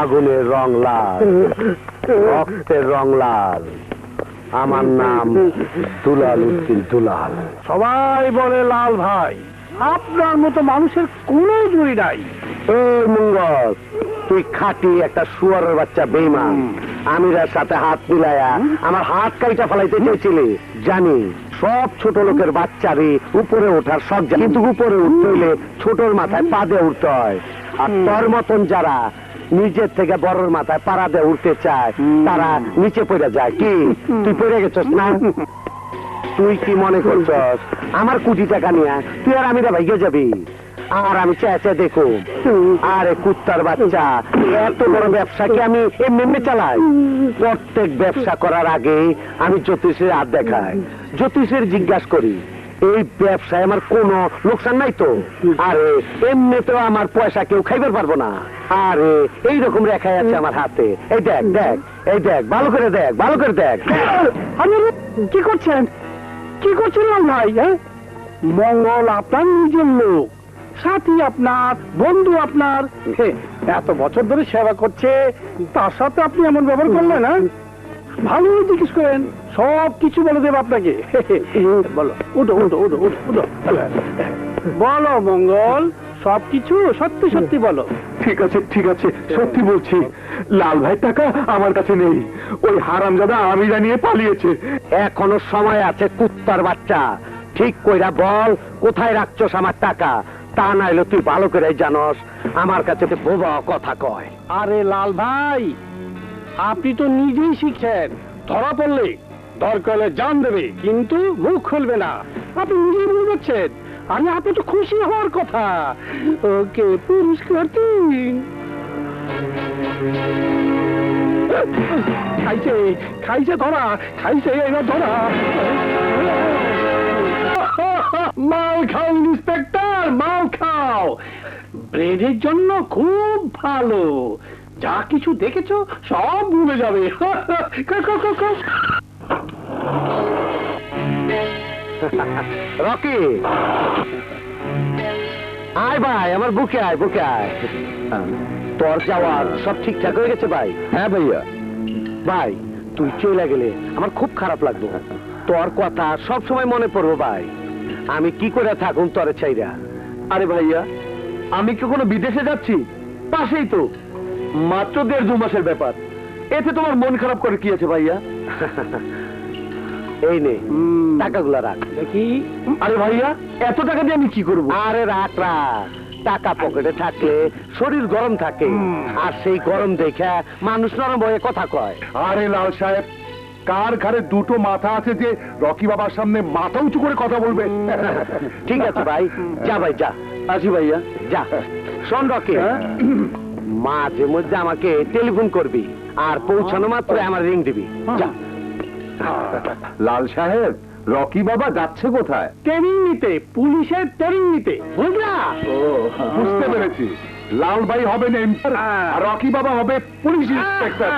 আগুনের রং লাল রক্তের রং লাল। আমার নাম দুলাল উদ্দিন দুলাল। সবাই বলে লাল ভাই। আপনার মতো মানুষের কোনো জুড়ি নাই। এই মঙ্গল তুই খাটি একটা শুয়ারের বাচ্চা বেইমান আমিরার সাথে হাত মিলায়া আমার হাত কাইটা ফেলাইতে চেয়েছিলি জানি সব ছোট লোকের বাচ্চারে উপরে ওঠার সব জায়গা কিন্তু উপরে উঠতে হইলে ছোটর মাথায় পা দিয়ে উঠতে হয়। আর তোর মতন যারা নিজের থেকে বড়র মাথায় পাড়া দিয়ে উঠতে চায় তারা নিচে পড়ে যায়। কি? তুই পড়ে গেছস না? তুই কি মনে করছস? আমার কুটি টাকা নিয়ে তুই আর আমি ভাইগে যাবি। আর আমি চেঁচে দেখো। আরে কুত্তার বাচ্চা এত বড় ব্যবসা কি আমি এমনি এমনি চালাই? প্রত্যেক ব্যবসা করার আগে আমি জ্যোতিষের হাত দেখাই। জ্যোতিষের জিজ্ঞাসা করি এই ব্যবসায় আমার কোনো লোকসান নাই তো? আরে এমনিতেও আমার পয়সা কেউ খাইবার পারব না। আরে এইরকম রেখাই আছে আমার হাতে। এই দেখ দেখ এই দেখ ভালো করে দেখ ভালো করে দেখ। আমি কি করছেন? কি করছেন ভাই হ্যাঁ? মঙ্গল আপনার নিজের লোক। সাথী আপনার বন্ধু আপনার। এত বছর ধরে সেবা করছে তার সাথে আপনি এমন ব্যবহার করলেন হ্যাঁ? ভালো জিজ্ঞেস করেন সব কিছু বলে দেব আপনাকে। বলো উঠো উঠো উঠো উঠো উঠো বলো মঙ্গল সব কিছু সত্যি সত্যি বলো। ঠিক আছে ঠিক আছে সত্যি বলছি। লাল ভাই টাকা আমার কাছে নেই। ওই হারামজাদা আমিরা নিয়ে পালিয়েছে। এখনও সময় আছে কুত্তার বাচ্চা। ঠিক কইরা বল কোথায় রাখছস আমার টাকা? তা নাইলে তুই ভালো করে জানস, আমার কাছে বোবা কথা কয়। আরে লাল ভাই, আপনি তো নিজেই শিখছেন। ধরা পড়লে দরকার জান দেবে, কিন্তু মুখ খুলবে না। আপনি নিজেই ভুল করছেন আরে আপনি তো খুশি হওয়ার কথা। ওকে, পুরস্কার দিন। খাইছে খাইছে ধরা, খাইছে এবার ধরা। মাল খাও, ইন্সপেক্টর। ব্রেনের জন্য খুব ভালো। যা কিছু দেখেছ, সব ভুলে যাবে। রকি। আয় ভাই, আমার বুকে আয় বুকে আয়। তোর যাওয়ার সব ঠিকঠাক হয়ে গেছে ভাই। হ্যাঁ ভাইয়া। ভাই, তুই চলে গেলে আমার খুব খারাপ লাগল তোর কথা সব সময় মনে পড়ব ভাই। আমি কি করে থাকুন তোরে চাইরা আরে ভাইয়া আমি কি কোনো বিদেশে যাচ্ছি? পাশেই তো। মাত্র দেড় দু মাসের ব্যাপার। এতে তোমার মন খারাপ করে কি আছে ভাইয়া? এই নে টাকাগুলো রাখ। দেখি। আরে ভাইয়া এত টাকা দিয়ে আমি কি করব? আরে রাখ রাখ। টাকা পকেটে থাকলে শরীর গরম থাকে। আর সেই গরম দেখে মানুষ নরম হয়ে কথা কয়। আরে লাল সাহেব কার ঘাড়ে দুটো মাথা আছে যে রকি বাবার সামনে মাথা উঁচু করে কথা বলবে? ঠিক আছে ভাই যা ভাই যা। আসি ভাইয়া। যা। শোন রকি মাঝে মধ্যে আমাকে টেলিফোন করবি আর পৌঁছানো মাত্র আমার রিং দিবি। যা। লাল সাহেব রকি বাবা যাচ্ছে কোথায়? ট্রেনিং নিতে পুলিশের ট্রেনিং নিতে বুঝলা বুঝতে পেরেছি। লাল ভাই হবেন আর রকি বাবা হবে পুলিশ ইন্সপেক্টর।